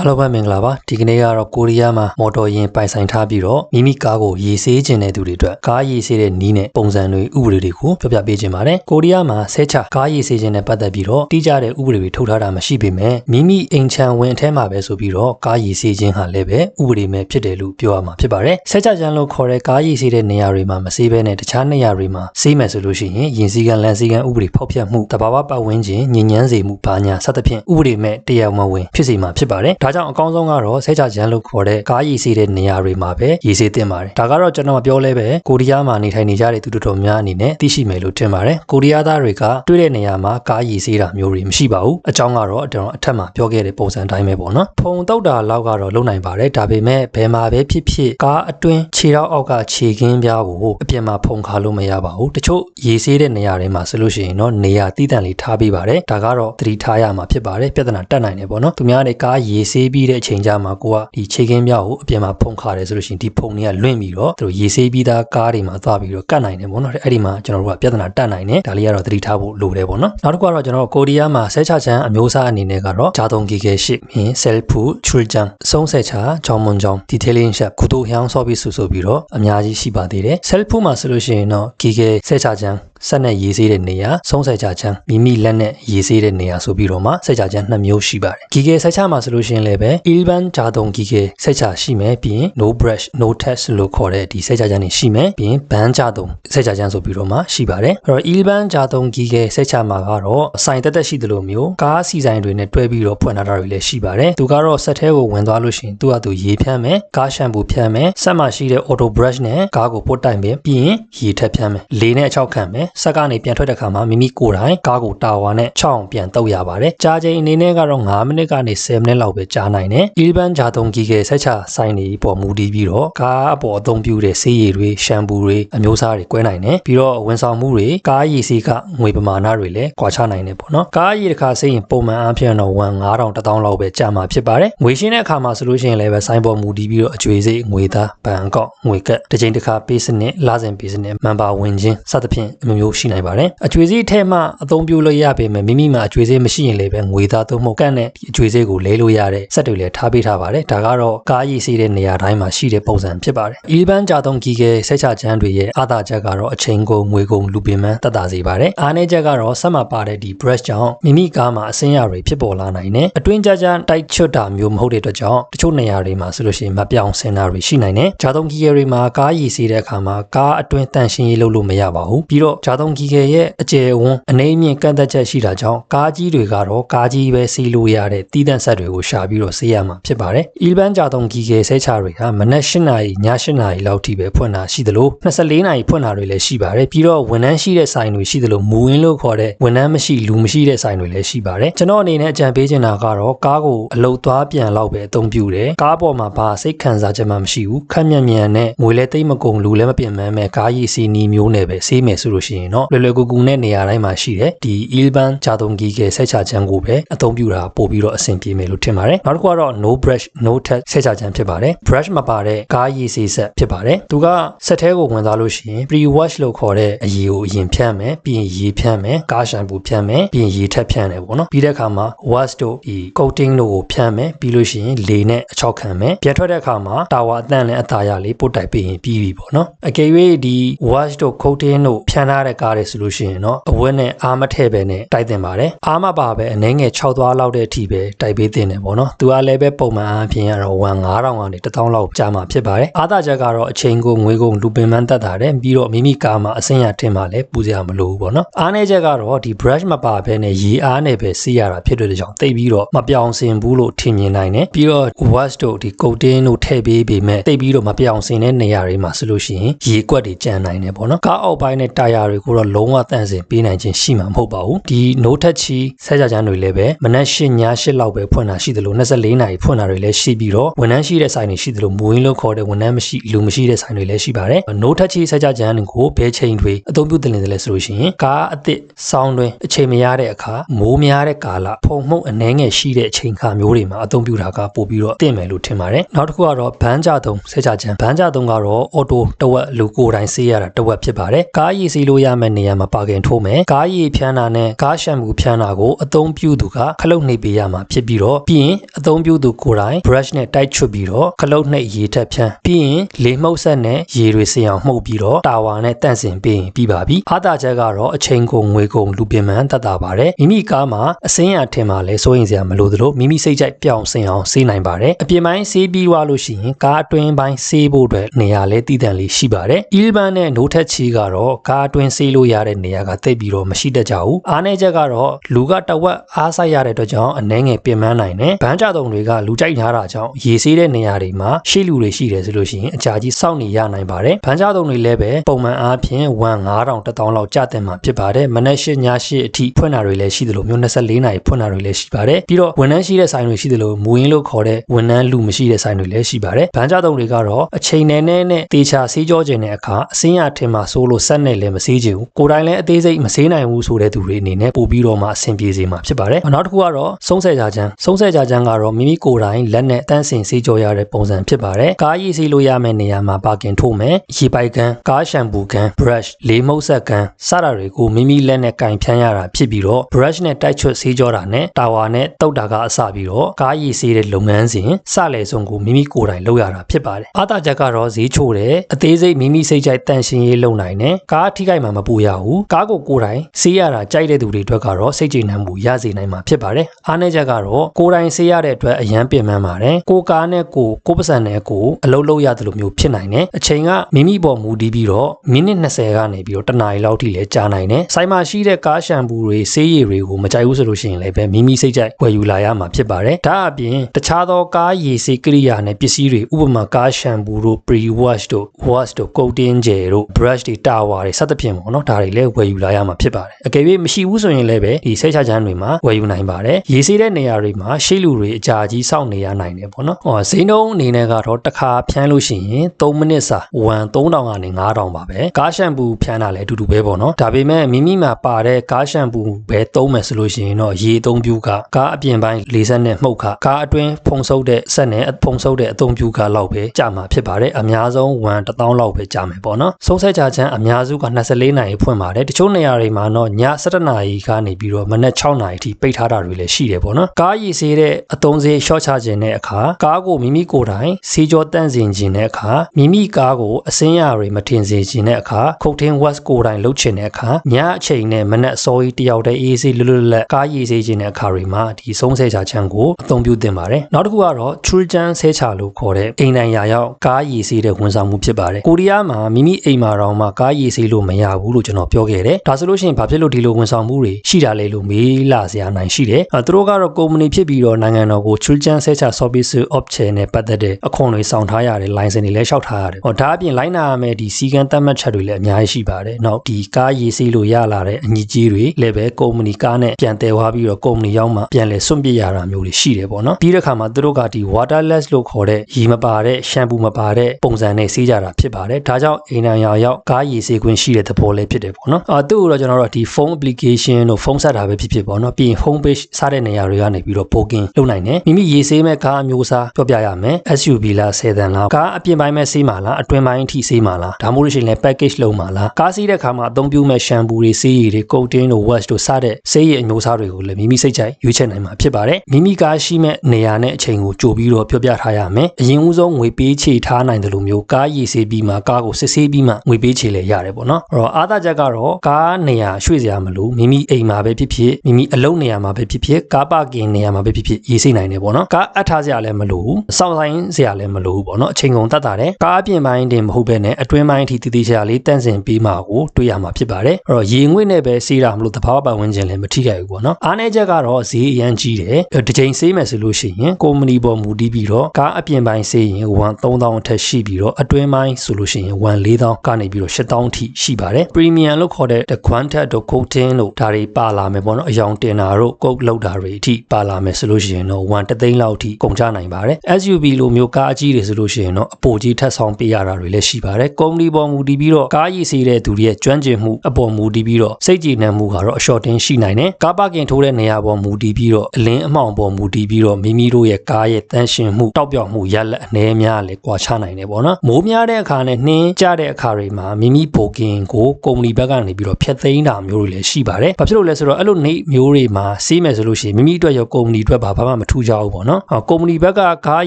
အားလုံးပဲမင်္ဂလာပါဒီကနေ့ကတော့ကိုရီးယားမှာမော်တော်ယာဉ်ပိုင်ဆိုင်ထားပြီးတော့မိမိကားကိုရေဆေးခြင်းတဲ့သူတွေအတွက်ကားရေဆေးတဲ့နီးနဲ့ပုံစံတွေဥပဒေတွေကိုပြောပြပေးခြင်းပါတယ်ကိုရီးယားမှာဆဲချကားရေဆေးခြင်းနဲ့ပတ်သက်ပြီးတော့တိကျတဲ့ဥပဒေတွေထုတ်ထားတာမရှိပေမဲ့မိမိအိမ်ချမ်းဝင်အထဲမှာပဲဆိုပြီးတော့ကားရေဆေးခြင်းဟာလည်းပဲဥပဒေမဲ့ဖြစ်တယ်လို့ပြောရမှာဖြစ်ပါတယ်ဆဲချချမ်းလို့ခေါ်တဲ့ကားရေဆေးတဲ့နေရာတွေမှာမဆေးဘဲနဲ့တခြားနေရာတွေမှာဆေးမယ်ဆိုလို့ရှိရင်ရင်စည်းကမ်းလမ်းစည်းကမ်းဥပဒေဖောက်ဖျက်မှုတဘာဝပတ်ဝန်းကျင်ညဉ့်ညမ်းစေမှုဘာညာစသဖြင့်ဥပဒေမဲ့တရားမဝင်ဖြစ်စေမှာဖြစ်ပါတယ်ဒါကြောင့်အကောင်းဆုံးကတော့ဆဲချချမ်းလို့ခေါ်တဲ့ကားရည်စေးတဲ့နေရာတွေမှာပဲရည်စေးတင်ပါတယ်ဒါကတော့ကျွန်တော်ပြောလဲပဲကိုရီးယားမှာနေထိုင်နေကြတဲ့သူတို့တော်များအနေနဲ့သိရှိမယ်လို့ထင်ပါတယ်ကိုရီးယားသားတွေကတွေ့တဲ့နေရာမှာကားရည်စေးတာမျိုးတွေမရှိပါဘူးအကြောင်းကတော့ကျွန်တော်အထက်မှာပြောခဲ့တဲ့ပုံစံတိုင်းပဲပေါ့နော်ဖုံတုတ်တာလောက်ကတော့လုံနိုင်ပါတယ်ဒါပေမဲ့ဘယ်မှာပဲဖြစ်ဖြစ်ကားအတွင်းခြေထောက်အောက်ကခြေခင်းပြားကိုအပြင်မှာဖုံခါလို့မရပါဘူးတချို့ရည်စေးတဲ့နေရာတွေမှာဆိုလို့ရှိရင်တော့နေရာတည်တံ့လေးထားပေးပါတယ်ဒါကတော့သတိထားရမှာဖြစ်ပါတယ်ပြဿနာတက်နိုင်တယ်ပေါ့နော်သူများတွေကားရည်စေးပြီးတဲ့အချိန်ကြမှာကိုကဒီခြေခင်းပြားကိုအပြင်မှာဖုံခါတယ်ဆိုလို့ရှိရင်ဒီဖုံတွေကလွင့်ပြီးတော့သူတို့ရည်စေးပြီးသားကားတွေမှာသွားပြီးတော့ကတ်နိုင်တယ်ပေါ့နော်အဲ့ဒီမှာကျွန်တော်တို့ကပြဿနာတက်နိုင်တယ်ဒါလေးကတော့သတိထားဖို့လိုတယ်ပေါ့နော်နောက်တစ်ခုကတော့ကျွန်တော်ကိုရီးယားမှာဆဲချချန်အမျိုးအစားအနေနဲ့ကတော့ဂျာတုံဂီဂေရှိမင်းဆဲလ်ဖူချူဂျန်စုံးဆက်ချာဂျောင်းမွန်ဂျောင်းဒီတေးလင်းရှက်ကုတိုဟျောင်းဆော့ပြီးဆူဆိုပြီးတော့အများကြီးရှိပါသေးတယ်ဆဲလ်ဖူမှာဆိုလို့ရှိရင်တော့ဂီဂေဆဲချချန် ဆက်နဲ့ရေးဆေးတဲ့နေရာဆုံးဆက်ကြချမ်းမိမိလက်နဲ့ရေးဆေးတဲ့နေရာဆိုပြီးတော့မှဆက်ကြချမ်းနှစ်မျိုးရှိပါတယ်ဂီဂေဆက်ချမှာဆိုလို့ရှိရင်လည်းပဲ Ilban ဂျာတုံဂီဂေဆက်ချရှိမယ်ပြီးရင် no brush no test လို့ခေါ်တဲ့ဒီဆက်ကြချမ်းတွေရှိမယ်ပြီးရင် ban ဂျာတုံဆက်ကြချမ်းဆိုပြီးတော့မှရှိပါတယ်အဲ့တော့ Ilban ဂျာတုံဂီဂေဆက်ချမှာကတော့စိုင်တက်တက်ရှိသလိုမျိုးကားစီဆိုင်တွေနဲ့တွဲပြီးတော့ဖွင့်ထားတာတွေလည်းရှိပါတယ်သူကတော့ဆက်ထဲကိုဝင်သွားလို့ရှိရင်သူကသူရေဖြန်းမယ်ကားရှမ်ပူဖြန်းမယ်ဆက်မှာရှိတဲ့ auto brush နဲ့ကားကိုပုတ်တိုင်မယ်ပြီးရင်ရေထက်ဖြန်းမယ်လေနဲ့အချောက်ခံမယ်ဆက်ကနေပြန်ထွက်တဲ့ခါမှာမိမိကိုယ်တိုင်ကားကိုတာဝါနဲ့ချောင်းပြန်တုပ်ရပါတယ်။ကြာချိန်အနေနဲ့ကတော့9မိနစ်ကနေ10မိနစ်လောက်ပဲကြာနိုင်တယ်။ Ilban ဂျာတုံကြီးကဆက်ချဆိုင်နေပေါ်မူတည်ပြီးတော့ကားအပေါ်အသုံးပြုတဲ့ဆေးရည်တွေရှမ်ပူတွေအမျိုးအစားတွေကွဲနိုင်တယ်။ပြီးတော့ဝန်ဆောင်မှုတွေကားရည်စီးကငွေပမာဏတွေလည်းကွာခြားနိုင်တယ်ပေါ့နော်။ကားရည်တစ်ခါဆေးရင်ပုံမှန်အားဖြင့်တော့1 9000 1000လောက်ပဲကြာမှာဖြစ်ပါတယ်။ငွေရှင်းတဲ့အခါမှာဆိုလို့ရှိရင်လည်းပဲဆိုင်ပေါ်မူတည်ပြီးတော့အကျွေးစိတ်ငွေသားဘဏ်အကောင့်ငွေကတ်တစ်ချိန်တစ်ခါပေးစနစ်လစဉ်ပေးစနစ်မန်ပါဝင်ခြင်းစသဖြင့်အမျိုးမျိုးရှိနိုင်ပါတယ်။အကျွေးစိတ်ထဲမှာအသုံးပြုလို့ရပေမဲ့မိမိမှာအကျွေးစေးမရှိရင်လည်းပဲငွေသားသုံးမှုကန့်နဲ့ဒီအကျွေးစေးကိုလဲလို့ရတဲ့စက်တွေလည်းထားပေးထားပါတယ်ဒါကတော့ကားရည်စေးတဲ့နေရာတိုင်းမှာရှိတဲ့ပုံစံဖြစ်ပါတယ်အီလီဘန်ဂျာတုံကြီးကဆက်ချချမ်းတွေရဲ့အာသာချက်ကတော့အချိန်ကုန်ငွေကုန်လူပင်မန်းတက်တာစေပါတယ်အားနည်းချက်ကတော့ဆက်မှာပါတဲ့ဒီ brush ကြောင့်မိမိကားမှာအစင်းရတွေဖြစ်ပေါ်လာနိုင်တယ်အတွင်းကြကြတိုက်ချွတ်တာမျိုးမဟုတ်တဲ့အတွက်ကြောင့်တချို့နေရာတွေမှာဆိုလို့ရှိရင်မပြောင်းစင်တာတွေရှိနိုင်တယ်ဂျာတုံကြီးတွေမှာကားရည်စေးတဲ့အခါမှာကားအတွင်းတန့်ရှင်းရေးလုပ်လို့မရပါဘူးပြီးတော့ဂျာတုံကြီးရဲ့အကျယ်ဝန်းအနေအမြင့်ကန့်သက်ချက်ရှိတာကြောင့်ကားကြီးတွေကတော့ကားကြီးပဲစီးလို့ရတဲ့တီးတန့်ဆက်တွေကိုရှာပြီးတော့ဆေးရမှာဖြစ်ပါတယ်။အီလဘန်ဂျာတုံဂီဂေဆဲချတွေဟာမနက်၈နာရီည၈နာရီလောက်ထိပဲဖွင့်တာရှိသလို24နာရီဖွင့်တာတွေလည်းရှိပါတယ်။ပြီးတော့ဝန်ထမ်းရှိတဲ့ဆိုင်တွေရှိသလိုမူရင်းလို့ခေါ်တဲ့ဝန်ထမ်းမရှိလူမရှိတဲ့ဆိုင်တွေလည်းရှိပါတယ်။ကျွန်တော်အနေနဲ့အကြံပေးချင်တာကတော့ကားကိုအလုတ်သွားပြန်လောက်ပဲအသုံးပြုတယ်။ကားပေါ်မှာဘာစိတ်ခံစားချက်မှမရှိဘူး။ခက်မြန်မြန်နဲ့ငွေလည်းသိမ့်မကုန်လူလည်းမပြင်မန်းမဲ့ကားရည်စီနီမျိုးနဲ့ပဲဆေးမယ်ဆိုလို့ရှိရင်တော့လွယ်လွယ်ကူကူနဲ့နေရာတိုင်းမှာရှိတယ်။ဒီအီလဘန်ဂျာတုံဂီဂေဆက်ချချမ်းကိုပဲအသုံးပြုတာပို့ပြီးတော့အဆင်ပြေမယ်လို့ထင်ပါတယ်နောက်တစ်ခုကတော့ no brush no touch ဆက်ချချမ်းဖြစ်ပါတယ် brush မပါတဲ့ကားရည်စီဆက်ဖြစ်ပါတယ်သူကဆက်ထဲကိုဝင်သွားလို့ရှိရင် pre wash လို့ခေါ်တဲ့အရည်ကိုအရင်ဖြန်းမယ်ပြီးရင်ရေဖြန်းမယ်ကားရှမ်ပူဖြန်းမယ်ပြီးရင်ရေထက်ဖြန်းတယ်ပေါ့နော်ပြီးတဲ့အခါမှာ wash တို့ဒီ coating တို့ကိုဖြန်းမယ်ပြီးလို့ရှိရင်လေနဲ့အချောက်ခံမယ်ပြန်ထွက်တဲ့အခါမှာတာဝါအတန့်နဲ့အသားရလေးပို့တိုက်ပြီးရင်ပြီးပြီပေါ့နော်အကယ်၍ဒီ wash တို့ coating တို့ဖြန်းထားတဲ့ကားတွေဆိုလို့ရှိရင်တော့အဝတ်နဲ့အားမထည့်ပဲနဲ့တိုက်တင်ပါတယ်အားမပါပဲအနေငယ်6သွားလောက်တဲ့အထိပဲတိုက်ပေးတင်တယ်ပေါ့နော်သူကလည်းပဲပုံမှန်အားဖြင့်ကတော့1 9000ကနေ1000လောက်ကြာမှာဖြစ်ပါတယ်အားသာချက်ကတော့အချိန်ကိုငွေကုန်လူပင်မန်းတက်တာတယ်ပြီးတော့မိမိကားမှာအစင်းရထင်မှလည်းပူစရာမလိုဘူးပေါ့နော်အားနည်းချက်ကတော့ဒီ brush မပါဘဲနဲ့ရေအားနဲ့ပဲစီးရတာဖြစ်တဲ့ကြောင့်တိတ်ပြီးတော့မပြောင်စင်ဘူးလို့ထင်မြင်နိုင်တယ်ပြီးတော့ wash တို့ဒီ coating တို့ထည့်ပေးပေမဲ့တိတ်ပြီးတော့မပြောင်စင်တဲ့နေရာတွေမှာဆိုလို့ရှိရင်ရေကွက်တွေကျန်နိုင်တယ်ပေါ့နော်ကားအောက်ပိုင်းနဲ့တာယာတွေကိုတော့လုံးဝတန့်စင်ပေးနိုင်ခြင်းရှိမှာမဟုတ်ပါဘူးဒီ no touch ဆက်ကြကြမ်းတွေလည်းပဲမနက်၈ည၈လောက်ပဲဖွင့်တာရှိတယ်လို့24နာရီဖွင့်တာတွေလည်းရှိပြီးတော့ဝန်ထမ်းရှိတဲ့ဆိုင်တွေရှိတယ်လို့မူရင်းလို့ခေါ်တဲ့ဝန်ထမ်းမရှိလူမရှိတဲ့ဆိုင်တွေလည်းရှိပါတယ်။ no touch ဆက်ကြကြမ်းကိုဘယ်ချိန်တွေအသုံးပြုတင်နေတယ်လဲဆိုလို့ရှိရင်ကားအစ်စ်ဆောင်းတွင်အချိန်မရတဲ့အခါမိုးများတဲ့ကာလဖုံမှုန့်အနှဲငယ်ရှိတဲ့အချိန်ခါမျိုးတွေမှာအသုံးပြုတာကပို့ပြီးတော့တင့်မယ်လို့ထင်ပါတယ်။နောက်တစ်ခုကတော့ဘန်းကြသုံးဆက်ကြကြမ်းဘန်းကြသုံးကတော့အော်တိုတဝက်လူကိုယ်တိုင်ဆေးရတာတဝက်ဖြစ်ပါတယ်။ကားရည်စီလို့လို့ရမယ့်နေရာမှာပါကင်ထိုးမယ်ကားရည်ဖြန်းတာနဲ့ကားရှံမှုဖြန်းတာကိုအသုံးပြုသူကခလုတ်နှိပ်ပေးရမှာဖြစ်ပြီးတော့ပြီးရင်အသုံးပြုသူကိုယ်တိုင် brush နဲ့တိုက်ချွတ်ပြီးတော့ခလုတ်နှိပ်ရေထက်ဖြန်းပြီးရင်လေမှုတ်ဆက်နဲ့ရေတွေစင်အောင်မှုတ်ပြီးတော့တာဝါနဲ့တန့်စင်ပေးရင်ပြီးပါပြီအားသာချက်ကတော့အချိန်ကုန်ငွေကုန်လူပင်မှန်တတ်တာပါတယ်မိမိကားမှာအစင်းရထင်မှလဲစိုးရင်စရာမလိုသလိုမိမိစိတ်ကြိုက်ပြောင်းစင်အောင်စေးနိုင်ပါတယ်အပြင်ပိုင်းစေးပြီးွားလို့ရှိရင်ကားအတွင်းပိုင်းစေးဖို့အတွက်နေရာလဲတည်တံ့လေးရှိပါတယ်အီလ်ဘန်နဲ့နိုးထက်ချီကတော့ကားအတွင်းစေးလို့ရတဲ့နေရာကတိတ်ပြီးတော့မရှိတတ်ကြဘူးအားနည်းချက်ကတော့လူကတဝက်အားဆိုင်ရတဲ့အတွက်ကြောင့်အနှဲငယ်ပြင်ပန်းနိုင်တယ်ဘန်းကြတုံတွေကလူကြိုက်ထားတာကြောင့်ရေစေးတဲ့နေရာတွေမှာရှိလူတွေရှိတယ်ဆိုလို့ရှိရင်အကြာကြီးစောင့်နေရနိုင်ပါတယ်ဘန်းကြတုံတွေလည်းပဲပုံမှန်အားဖြင့်1 9000 1000လောက်ကျတဲ့မှာဖြစ်ပါတယ်မနက်၈ည၈အထိဖွင့်တာတွေလည်းရှိသလိုမျိုး24နာရီဖွင့်တာတွေလည်းရှိပါတယ်ပြီးတော့ဝန်ထမ်းရှိတဲ့ဆိုင်တွေရှိသလိုမူရင်းလို့ခေါ်တဲ့ဝန်ထမ်းလူမရှိတဲ့ဆိုင်တွေလည်းရှိပါတယ်ဘန်းကြတုံတွေကတော့အချိန်နဲ့နဲ့နဲ့တေချာဆေးကြောခြင်းတဲ့အခါအစင်းရထင်မှာစိုးလို့ဆက်နဲ့လည်းမဆေးချင်ဘူးကိုယ်တိုင်လည်းအသေးစိတ်မဆေးနိုင်ဘူးဆိုတဲ့သူတွေအနေနဲ့ပို့ပြီးတော့မှအဆင်ပြေစေမှာဖြစ်ပါတယ်နောက်တစ်ခုကတော့ဆုံးဆဲကြချမ်းဆုံးဆဲကြချမ်းကတော့မိမိကိုယ်တိုင်လက်နဲ့တန်းစင်ဆေးကြောရတဲ့ပုံစံဖြစ်ပါတယ်ကားရည်ဆေးလို့ရမယ့်နေရာမှာပါကင်ထိုးမယ်ရေပိုက်ကန်ကားရှမ်ပူကန် brush လေးမုတ်ဆက်ကန်စတာတွေကိုမိမိလက်နဲ့ကင်ဖြန်းရတာဖြစ်ပြီးတော့ brush နဲ့တိုက်ချွတ်ဆေးကြောတာနဲ့တာဝါနဲ့တုတ်တာကအစပြီးတော့ကားရည်ဆေးတဲ့လုပ်ငန်းစဉ်စလဲဆုံးကိုမိမိကိုယ်တိုင်လုပ်ရတာဖြစ်ပါတယ်အားသာချက်ကတော့ဈေးချိုတယ်အသေးစိတ်မိမိစိတ်ကြိုက်တန့်ရှင်းရေးလုပ်နိုင်တယ်ကားထိခိုက်မှာမပူရဘူးကားကိုကိုယ်တိုင်ဆေးရတာကြိုက်တဲ့သူတွေအတွက်ကတော့စိတ်ကြည်နမ်းမှုရစေနိုင်မှာဖြစ်ပါတယ်အားနည်းချက်ကတော့ကိုယ်တိုင်ဆေးရတဲ့အတွက်အရန်ပြင်ပန်းပါတယ်ကိုကားနဲ့ကိုကိုပစံနဲ့ကိုအလုပ်လုပ်ရတယ်လို့မျိုးဖြစ်နိုင်တယ်အချိန်ကမိမိပေါ်မူတည်ပြီးတော့မိနစ်20ကနေပြီးတော့တနာရီလောက်ထိလည်းကြာနိုင်တယ်ဆိုင်မှာရှိတဲ့ကားရှမ်ပူတွေဆေးရည်တွေကိုမကြိုက်ဘူးဆိုလို့ရှိရင်လည်းပဲမိမိစိတ်ကြိုက်ဝယ်ယူလာရမှာဖြစ်ပါတယ်ဒါအပြင်တခြားသောကားရည်ဆေးကိရိယာနဲ့ပစ္စည်းတွေဥပမာကားရှမ်ပူတို့ pre wash တို့ wash တို့ coating gel တို့ brush တွေ tower တွေစသဖြင့်ပေါ့နော်ဒါတွေလည်းဝယ်ယူလာရမှာဖြစ်ပါတယ်အကယ်၍မရှိဘူးဆိုရင်လည်းပဲဒီဆက်ချချမ်းတွေမှာဝယ်ယူနိုင်ပါတယ်ရေးဆေးတဲ့နေရာတွေမှာရှေ့လူတွေအကြာကြီးစောင့်နေရနိုင်တယ်ပေါ့နော်ဟောဈေးနှုန်းအနေနဲ့ကတော့တစ်ခါဖြန်းလို့ရှိရင်3မိနစ်စာ1 3000ကနေ9000ပါပဲကားရှမ်ပူဖြန်းတာလည်းအတူတူပဲပေါ့နော်ဒါပေမဲ့မိမိမှာပါတဲ့ကားရှမ်ပူပဲသုံးမယ်ဆိုလို့ရှိရင်တော့ရေအသုံးပြုကကားအပြင်ပိုင်းလေးဆက်နဲ့မှုတ်ခကားအတွင်းဖုံဆုပ်တဲ့ဆက်နဲ့ဖုံဆုပ်တဲ့အသုံးပြုကလောက်ပဲကြာမှာဖြစ်ပါတယ်အများဆုံး1 1000လောက်ပဲကြာမယ်ပေါ့နော်ဆုံးဆက်ကြချမ်းအများစုက24နာရီဖွင့်ပါတယ်တချို့နေရာတွေမှာတော့ည7နာရီကနေပြီးတော့မနက်6နာရီထိပိတ်ထားတာတွေလည်းရှိတယ်ပေါ့နော်ကားရည်ဆေးတဲ့အသုံးဆေးရှော့ချခြင်းတဲ့အခါကားကိုမိမိကိုယ်တိုင်ဆေးကြောတန့်စင်ခြင်းတဲ့အခါမိမိကားကိုအစင်းရတွေမထင်စေခြင်းတဲ့အခါခုတ်ထင်းဝက်ကိုယ်တိုင်လှုပ်ချင်တဲ့အခါညအချိန်နဲ့မနက်စောကြီးတယောက်တည်းအေးဆေးလွတ်လွတ်လပ်ကားရည်ဆေးခြင်းတဲ့အခါတွေမှာဒီဆုံးဆဲချချမ်းကိုအသုံးပြုသင့်ပါတယ်နောက်တစ်ခုကတော့ Truljan ဆဲချလို့ခေါ်တဲ့အိမ်တိုင်ရာရောက်ကားရည်ဆေးတဲ့ဝန်ဆောင်မှုဖြစ်ပါတယ်ကိုရီးယားမှာမိမိအိမ်မှာတော့မှကားရည်ဆေးလို့မရဘူးလို့ကျွန်တော်ပြောခဲ့တယ်ဒါဆိုလို့ရှိရင်ဘာဖြစ်လို့ဒီလိုဝန်ဆောင်မှုတွေရှိတာလဲလို့မေးလာစရာနိုင်ရှိတယ်အဲသူတို့ကတော့ကုမ္ပဏီဖြစ်ပြီးတော့နိုင်ငံတော်ကို Children Sector Service Option နဲ့ပတ်သက်တဲ့အခွန်တွေဆောင်ထားရတယ် license တွေလည်းလျှောက်ထားရတယ်ဟောဒါအပြင်လိုင်းနာရမယ်ဒီစီကံသတ်မှတ်ချက်တွေလည်းအများကြီးရှိပါတယ်နောက်ဒီကားရေးဆေးလို့ရလာတဲ့အညီကြီးတွေလည်းပဲကုမ္ပဏီကားနဲ့ပြန်တည်သွားပြီးတော့ကုမ္ပဏီရောက်မှပြန်လဲစွန့်ပစ်ရတာမျိုးတွေရှိတယ်ပေါ့နော်ပြီးတဲ့ခါမှာသူတို့ကဒီ waterless လို့ခေါ်တဲ့ရေမပါတဲ့ရှမ်ပူမပါတဲ့ပုံစံနဲ့ဆေးကြတာဖြစ်ပါတယ်ဒါကြောင့်အိမ်နံရောင်ရောက်ကားရေးဆေးခွင့်ရှိတဲ့သဘောလေးဖြစ်တယ်ပေါ့နော်အာသူ့ကိုတော့ကျွန်တော်တို့ဒီ phone application တို့ဖုန်းဆက်တာပဲဖြစ်ဖြစ်ပေါ့နော်ပြီးရင် home page စတဲ့နေရာတွေကနေပြီးတော့ booking လုပ်နိုင်တယ်မိမိရေးဆေးမဲ့ကားအမျိုးအစားပြောပြရမယ် SUV လား10တန်လားကားအပြင်ပိုင်းမဲ့ဆေးမှာလားအတွင်းပိုင်းအထိဆေးမှာလားဒါမှမဟုတ်လို့ရှိရင်လည်း package လုံးမှာလားကားစီးတဲ့ခါမှာအသုံးပြုမဲ့ shampoo တွေဆေးရည်တွေ coating တို့ wash တို့စတဲ့ဆေးရည်အမျိုးအစားတွေကိုလည်းမိမိစိတ်ကြိုက်ရွေးချယ်နိုင်မှာဖြစ်ပါတယ်မိမိကားရှိမဲ့နေရာနဲ့အချိန်ကိုကြိုပြီးတော့ပြောပြထားရမယ်အရင်ဦးဆုံးငွေပေးချေထားနိုင်တယ်လို့မျိုးကားရည်ဆေးပြီးမှကားကိုစစ်ဆေးပြီးမှငွေပေးချေလဲရတယ်ပေါ့နော်အဲ့တော့အားသာချက်ကတော့ကားနေရာရွှေ့စရာမလိုမိမိအိမ်မှာပဲဖြစ်ဖြစ်မိမိအလုပ်နေရာမှာပဲဖြစ်ဖြစ်ကားပါကင်နေရာမှာပဲဖြစ်ဖြစ်ရေးစိတ်နိုင်တယ်ပေါ့နော်ကားအပ်ထားစရာလည်းမလိုဘူးစောင့်ဆိုင်စရာလည်းမလိုဘူးပေါ့နော်အချိန်ကုန်တတ်တာတယ်ကားအပြင်ပိုင်းတင်မဟုတ်ဘဲနဲ့အတွင်းပိုင်းအထိတည်တည်ချာလေးတန့်စင်ပေးမှာကိုတွေ့ရမှာဖြစ်ပါတယ်အဲ့တော့ရေငွေ့နဲ့ပဲစေးတာမလို့တဘာဝပတ်ဝန်းကျင်လည်းမထိခိုက်ဘူးပေါ့နော်အားနည်းချက်ကတော့ဈေးအရန်ကြီးတယ်တစ်ချိန်စေးမယ်ဆိုလို့ရှိရင်ကုမ္ပဏီပေါ်မူတည်ပြီးတော့ကားအပြင်ပိုင်းစေးရင်1 3000အထက်ရှိပြီးတော့အတွင်းပိုင်းဆိုလို့ရှိရင်1 4000ကနေပြီးတော့8000အထိရှိပါတယ် premium လို့ခေါ်တဲ့ the quantum တို့ coating လို့ဒါတွေပါလာမယ်ပေါ့နော်အယောင်တင်တာတို့ကုတ်လောက်တာတွေအထိပါလာမယ်ဆိုလို့ရှိရင်တော့1တသိန်းလောက်အထိကုန်ချနိုင်ပါတယ် SUV လိုမျိုးကားအကြီးတွေဆိုလို့ရှိရင်တော့အပိုကြီးထပ်ဆောင်ပေးရတာတွေလည်းရှိပါတယ်ကုမ္ပဏီပေါ်မူတည်ပြီးတော့ကားရည်စီးတဲ့သူတွေရဲ့ကျွမ်းကျင်မှုအပေါ်မူတည်ပြီးတော့စိတ်ကြည်နံမှုကတော့အလျှော့တင်းရှိနိုင်တယ်ကားပါကင်ထိုးတဲ့နေရာပေါ်မူတည်ပြီးတော့အလင်းအမှောင်ပေါ်မူတည်ပြီးတော့မိမိတို့ရဲ့ကားရဲ့တန်းရှင်မှုတောက်ပြောင်မှုရလက်အနေများလည်းကွာခြားနိုင်တယ်ပေါ့နော်မိုးများတဲ့အခါနဲ့နှင်းကျတဲ့အခါတွေမှာမိမိဘိုကင်ကိုကုမ္ပဏီဘက်ကနေပြီးတော့ဖျက်သိမ်းတာမျိုးတွေလည်းရှိပါတယ်ဘာဖြစ်လို့လဲဆိုတော့အဲ့လိုနေမျိုးတွေမှာစေးမယ်ဆိုလို့ရှိရင်မိမိအတွက်ရောကုမ္ပဏီအတွက်ဘာဘာမှမထူးကြဘူးပေါ့နော်ကုမ္ပဏီဘက်ကကား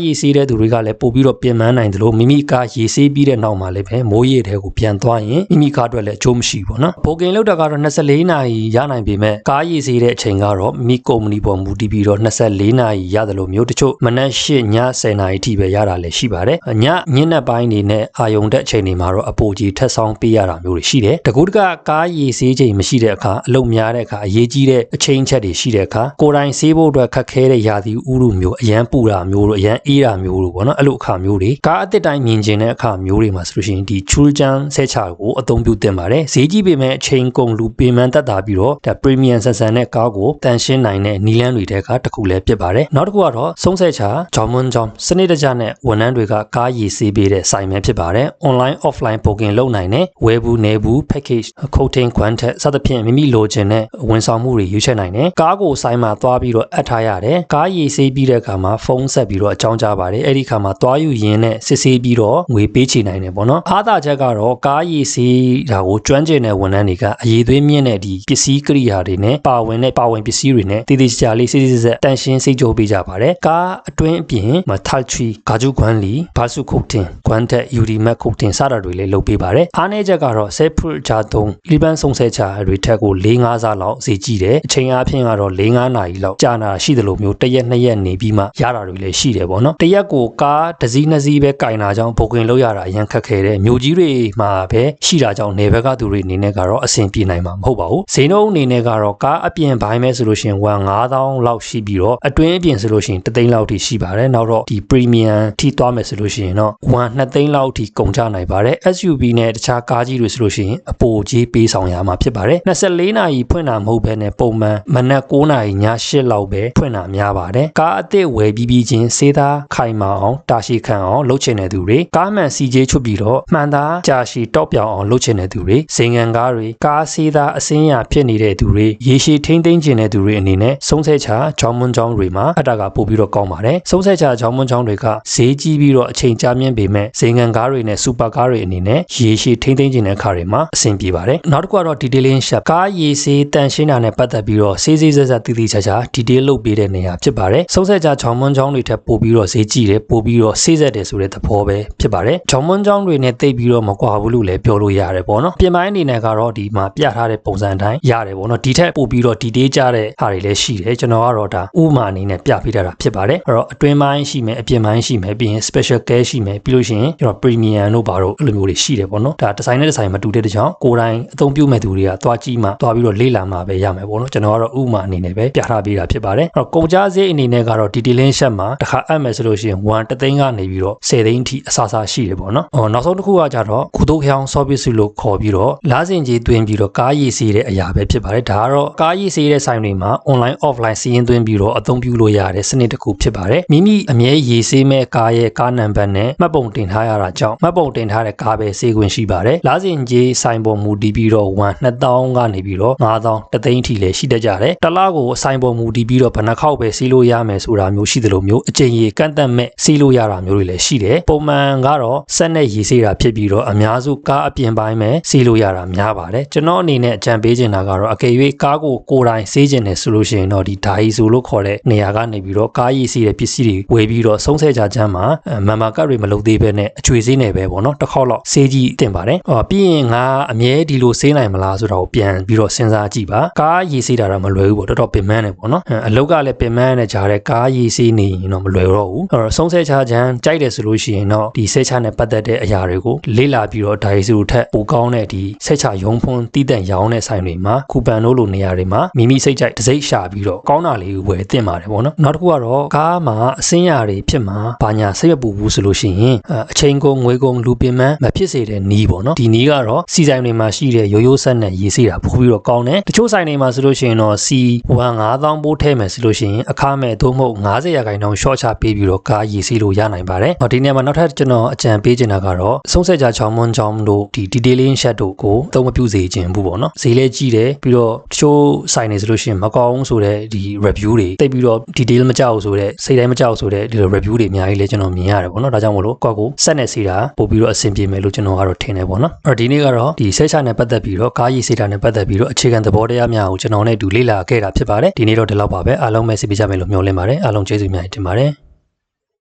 ရေးစေးတဲ့သူတွေကလည်းပို့ပြီးတော့ပြင်ပန်းနိုင်တယ်လို့မိမိကားရေးစေးပြီးတဲ့နောက်မှာလည်းပဲမိုးရေတဲ့ကိုပြန်သွားရင်မိမိကားအတွက်လည်းအကျိုးမရှိဘူးပေါ့နော်ဘိုကင်လောက်တာကတော့24နာရီရနိုင်ပေမဲ့ကားရေးစေးတဲ့အချိန်ကတော့မိမိကုမ္ပဏီပေါ်မူတည်ပြီးတော့24နာရီရတယ်လို့မျိုးတချို့မနက်၈ည10နာရီထိပဲရတာလည်းရှိပါတယ်ညညနေပိုင်းနေနဲ့အာယုံတဲ့အချိန်တွေမှာတော့အပူကြီးထက်ဆောင်ပေးရတာမျိုးတွေရှိတယ်တကူတကကားရေးစေးချိန်မရှိတဲ့အခါအလုံများတဲ့အခါအရေးကြီးတဲ့အချိန်ချက်တွေရှိတဲ့အခါကိုယ်တိုင်စေးဖို့အတွက်ခက်ခဲတဲ့ယာတီဥရုမျိုးအရန်ပူတာမျိုးတို့အရန်အေးတာမျိုးတို့ပေါ့နော်အဲ့လိုအခါမျိုးတွေကားအစ်စ်တိုင်းမြင်ကျင်တဲ့အခါမျိုးတွေမှာဆိုလို့ရှိရင်ဒီချူလဂျန်ဆဲချာကိုအသုံးပြုတင်ပါတယ်ဈေးကြီးပေမဲ့အချိန်ကုန်လူပေမန်တက်တာပြီးတော့ဒါပရီမီယံဆန်ဆန်နဲ့ကားကိုတန်ရှင်းနိုင်တဲ့နီလန်းတွေတဲကတစ်ခုလည်းဖြစ်ပါတယ်နောက်တစ်ခုကတော့ဆုံးဆဲချာဂျော်မွန်ဂျော်စနစ်တကျနဲ့ဝန်ထမ်းတွေကကားရည်စေးပေးတဲ့ဆိုင်ပဲဖြစ်ပါတယ် online offline booking လုပ်နိုင်တဲ့ဝယ်ဘူးနေဘူး package coating contact စသဖြင့်မိမိလိုချင်တဲ့ဝန်ဆောင်မှုတွေရွေးချယ်နိုင်တယ်ကားကိုဆိုင်မှာသွားပြီးတော့အပ်ထားရတယ်ကားရည်စေးပြီးတဲ့အခါမှာဖုန်းဆက်ပြီးတော့အကြောင်းကြားပါတယ်အဲ့ဒီအခါမှာသွားယူရင်းနဲ့စစ်ဆေးပြီးတော့ငွေပေးချေနိုင်တယ်ပေါ့နော်အားသာချက်ကတော့ကားရည်စေးဒါကိုကျွမ်းကျင်တဲ့ဝန်ထမ်းတွေကအရေးသွေးမြင့်တဲ့ဒီပစ္စည်းကိရိယာတွေနဲ့ပါဝင်တဲ့ပါဝင်ပစ္စည်းတွေနဲ့တည်တည်ကြကြလေးစစ်စစ်ဆက်တန်ရှင်းစိတ်ကြိုးပေးကြပါတယ်ကားအတွင်းအပြင်မထားချီဂါဂျူခွန်လီဘာစုခုတ်တင်ခွန်တက်ယူဒီမက်ခုတ်တင်စတာတွေလည်းလုပ်ပေးပါတယ်အားနည်းချက်ကတော့ဆဲဖူဂျာတုံလီဘန်ဆုံဆဲချာတွေထက်ကို၄၅စားလောက်ဈေးကြီးတယ်အချိန်အားဖြင့်ကတော့၄၅နာရီလောက်ကြာနာရှိတယ်လို့မျိုးတစ်ရက်နှစ်ရက်နေပြီးမှရတာတွေလည်းရှိတယ်ပေါ့နော်တစ်ရက်ကိုကားတစ်စီးနှစ်စီးပဲကင်တာကြောင့်ဘုတ်ကင်လောက်ရတာအရင်ခက်ခဲတယ်မြို့ကြီးတွေမှာပဲရှိတာကြောင့်နေဘက်ကသူတွေအနေနဲ့ကတော့အဆင်ပြေနိုင်မှာမဟုတ်ပါဘူးဈေးနှုန်းအနေနဲ့ကတော့ကားအပြင်ဘိုင်းမဲဆိုလို့ရှိရင်1 9000လောက်ရှိပြီးတော့အတွင်းအပြင်ဆိုလို့ရှိရင်3သိန်းလောက်ထိရှိပါတယ်နောက်တော့ဒီ premium ထိသွားမယ်ဆိုလို့ရှိရင်တော့1 2သိန်းလောက်ထိကုန်ကျနိုင်ပါတယ် SUV နဲ့တခြားကားကြီးတွေဆိုလို့ရှိရင်အပိုကြီးပေးဆောင်ရမှာဖြစ်ပါတယ်24နာရီဖွင့်တာမဟုတ်ဘဲနဲ့ပုံမှန်မနက်9နာရီည8လောက်ပဲဖွင့်တာများပါတယ်ကားအသစ်ဝယ်ပြီးပြီးချင်းစေးသားခိုင်မာအောင်တာရှိခံအောင်လုပ်ချင်တဲ့သူတွေကားမှန်စီဂျေချွတ်ပြီးတော့မှန်သားကြာရှည်တောက်ပြောင်အောင်လုပ်ချင်တဲ့သူတွေဇင်ငံကားတွေကားစေးသားအစင်းရဖြစ်နေတဲ့သူတွေရေရှည်ထိမ့်သိမ်းကျင်တဲ့သူတွေအနေနဲ့ဆုံးဆဲချာဂျောင်းမွန်ဂျောင်းတွေမှာအတ္တကပို့ပြီးတော့ကောင်းပါတယ်ဆုံးဆဲချာဂျောင်းမွန်ဂျောင်းတွေကဈေးကြီးပြီးတော့အချိန်ကြာမြင့်ပေမဲ့ဇင်ငံကားတွေနဲ့စူပါကားတွေအနေနဲ့ရေရှည်ထိမ့်သိမ်းကျင်တဲ့ခါတွေမှာအဆင်ပြေပါတယ်နောက်တစ်ခုကတော့ detailing shop ကားရေစေးတန်ရှင်းတာနဲ့ပတ်သက်ပြီးတော့စေးစေးဆက်ဆက်တည်တည်ချာချာ detail လုပ်ပေးတဲ့နေရာဖြစ်ပါတယ်ဆုံးဆဲချာဂျောင်းမွန်ဂျောင်းတွေထက်ပို့ပြီးတော့ဈေးကြီးတယ်ပို့ပြီးတော့စေးဆက်တယ်ဆိုတဲ့သဘောပဲဖြစ်ပါတယ်ဂျောင်းမွန်ဂျောင်းတွေနဲ့တိတ်ပြီးတော့မကွာဘူးလို့လည်းပြောလို့ရတယ်ပေါ့နော်ပြင်ပိုင်းအနေနဲ့ကတော့ဒီမှာပြထားတဲ့ပုံစံအတိုင်းရတယ်ပေါ့နော်ဒီထက်ပို့ပြီးတော့ detail ကြတဲ့ဟာတွေလည်းရှိတယ်ကျွန်တော်ကတော့ဒါဥမာအနေနဲ့ပြပေးထားတာဖြစ်ပါတယ်အဲ့တော့အတွင်းပိုင်းရှိမယ်အပြင်ပိုင်းရှိမယ်ပြီးရင် special care ရှိမယ်ပြီးလို့ရှိရင်ကျွန်တော် premium တို့ဘာတို့အဲ့လိုမျိုးတွေရှိတယ်ပေါ့နော်ဒါဒီဇိုင်းနဲ့ဒီဇိုင်းမတူတဲ့တကြောင်ကိုယ်တိုင်အသုံးပြုမဲ့သူတွေကသွားကြည့်မှသွားပြီးတော့လေ့လာမှပဲရမယ်ပေါ့နော်ကျွန်တော်ကတော့ဥမာအနေနဲ့ပဲပြထားပေးတာဖြစ်ပါတယ်အဲ့တော့ကုန်ကြဈေးအနေနဲ့ကတော့ detailing shop မှာတစ်ခါအပ်မယ်ဆိုလို့ရှိရင်1တသိန်းကနေပြီးတော့10သိန်းထိအစားအစာရှိတယ်ပေါ့နော်ဟောနောက်ဆုံးတစ်ခုကကြတော့ကုသိုလ်ခေါင်း service လို့ခေါ်ပြီးတော့လားစင်ကြီးတွင်းပြီးတော့ကားရည်စီးတဲ့အရာပဲဖြစ်ပါတယ်ဒါကတော့ကားရည်စီးတဲ့ဆိုင်တွေမှာ online offline စီးရင်သွင်းပြီးတော့အသုံးပြုလို့ရတဲ့စနစ်တစ်ခုဖြစ်ပါတယ်မိမိအမြဲရည်စီးမဲ့ကားရဲ့ကားနံပါတ်နဲ့မှတ်ပုံတင်ထားရတာကြောင့်မှတ်ပုံတင်ထားတဲ့ကားပဲစေခွင့်ရှိပါတယ်လားစင်ကြီးဆိုင်ပေါ်မူတည်ပြီးတော့1 2000ကနေပြီးတော့9000တသိန်းထိလည်းရှိတတ်ကြတယ်တစ်လားကိုဆိုင်ပေါ်မူတည်ပြီးတော့ဘယ်နှခေါက်ပဲစီးလို့ရမယ်ဆိုတာမျိုးရှိသလိုမျိုးအကျဉ်းကြီးကန့်သက်မဲ့စီးလို့ရတာမျိုးတွေလည်းရှိတယ်ပုံမှန်ကတော့စက်နဲ့ရည်စေးတာဖြစ်ပြီးတော့အများစုကားအပြင်ပိုင်းပဲစီးလို့ရတာများပါတယ်ကျွန်တော်အနေနဲ့အကြံပေးချင်တာကတော့အကယ်၍ကားကိုကိုယ်တိုင်စေးချင်တယ်ဆိုလို့ရှိရင်တော့ဒီဓာဟီဆိုလို့ခေါ်တဲ့နေရာကနေပြီးတော့ကားရည်စီးတဲ့ပစ္စည်းတွေဝယ်ပြီးတော့ဆုံးဆဲကြချမ်းမှာမန်မာကတ်တွေမလုပ်သေးဘဲနဲ့အချွေစေးနေပဲပေါ့နော်တစ်ခေါက်လောက်စေးကြည့်တင်ပါတယ်ဟောပြီးရင်ငါအမြဲဒီလိုစေးနိုင်မလားဆိုတာကိုပြန်ပြီးတော့စဉ်းစားကြည့်ပါကားရည်စေးတာတော့မလွယ်ဘူးပေါ့တော်တော်ပင်ပန်းတယ်ပေါ့နော်အလုတ်ကလည်းပင်ပန်းနဲ့ကြားတဲ့ကားရည်စေးနေရင်တော့မလွယ်တော့ဘူးအဲ့တော့ဆုံးဆဲချချမ်းကြိုက်တယ်ဆိုလို့ရှိရင်တော့ဒီဆဲချနဲ့ပတ်သက်တဲ့အရာတွေကိုလေ့လာပြီးတော့ဒါရီစုထက်ပိုကောင်းတဲ့ဒီဆဲချရုံဖုံးတည်တံ့ရောင်းတဲ့ဆိုင်တွေမှာကူပန်တို့လိုနေရာတွေမှာမိမိစိတ်ကြိုက်တစ်စိတ်ရှာပြီးတော့ကောင်းတာလေးဝယ်တင်ပါတယ်ပေါ့နော်နောက်တစ်ခုကတော့ကားမှာအစင်းရာတွေဖြစ်မှာဘာညာစိတ်မပူဘူးဆိုလို့ရှိရင်အချိန်ကုန်ငွေကုန်လူပင်မမဖြစ်စေတဲ့နီးပေါ့နော်ဒီနီးကတော့စီဆိုင်တွေမှာရှိတဲ့ရိုးရိုးဆက်နဲ့ရေးစေးတာပို့ပြီးတော့ကောင်းတယ်တချို့ဆိုင်တွေမှာဆိုလို့ရှိရင်တော့စီ1 9000ပိုးထဲမယ်ဆိုလို့ရှိရင်အခမဲ့သို့မဟုတ်90ရာခိုင်နှုန်း short ချပေးပြီးတော့ကားရေးစေးလို့ရနိုင်ပါတယ်ဟောဒီနေရာမှာနောက်ထပ်ကျွန်တော်အကြံပေးချင်တာကတော့ဆုံးဆက်ကြချောင်းမွန်ချောင်းတို့ဒီ detailing shot တို့ကိုအသုံးမပြုစေခြင်းဘူးပေါ့နော်ဈေးလဲကြီးတယ်ပြီးတော့တချို့ဆိုင်တွေဆိုလို့ရှိရင်မကောင်းဆိုတဲ့ဒီ review တွေတိတ်ပြီးတော့ detail မကြောက်ဆိုတဲ့စိတ်တိုင်းမကြောက်ဆိုတဲ့ဒီလို review တွေအများကြီးလဲကျွန်တော်မြင်ရတယ်ပေါ့နော်ဒါကြောင့်မို့လို့ကိုယ့်ကိုစက်နဲ့စီတာပို့ပြီးတော့အဆင်ပြေမယ်လို့ကျွန်တော်ကတော့ထင်တယ်ပေါ့နော်အဲ့တော့ဒီနေ့ကတော့ဒီဆဲချနဲ့ပတ်သက်ပြီးတော့ကားရေးစေတာနဲ့ပတ်သက်ပြီးတော့အခြေခံသဘောတရားများကိုကျွန်တော်နဲ့အတူလေ့လာခဲ့တာဖြစ်ပါတယ်ဒီနေ့တော့ဒီလောက်ပါပဲအားလုံးပဲစိတ်ပြကြမယ်လို့မျှော်လင့်ပါတယ်အားလုံးကျေးဇူးများတင်ပါတယ်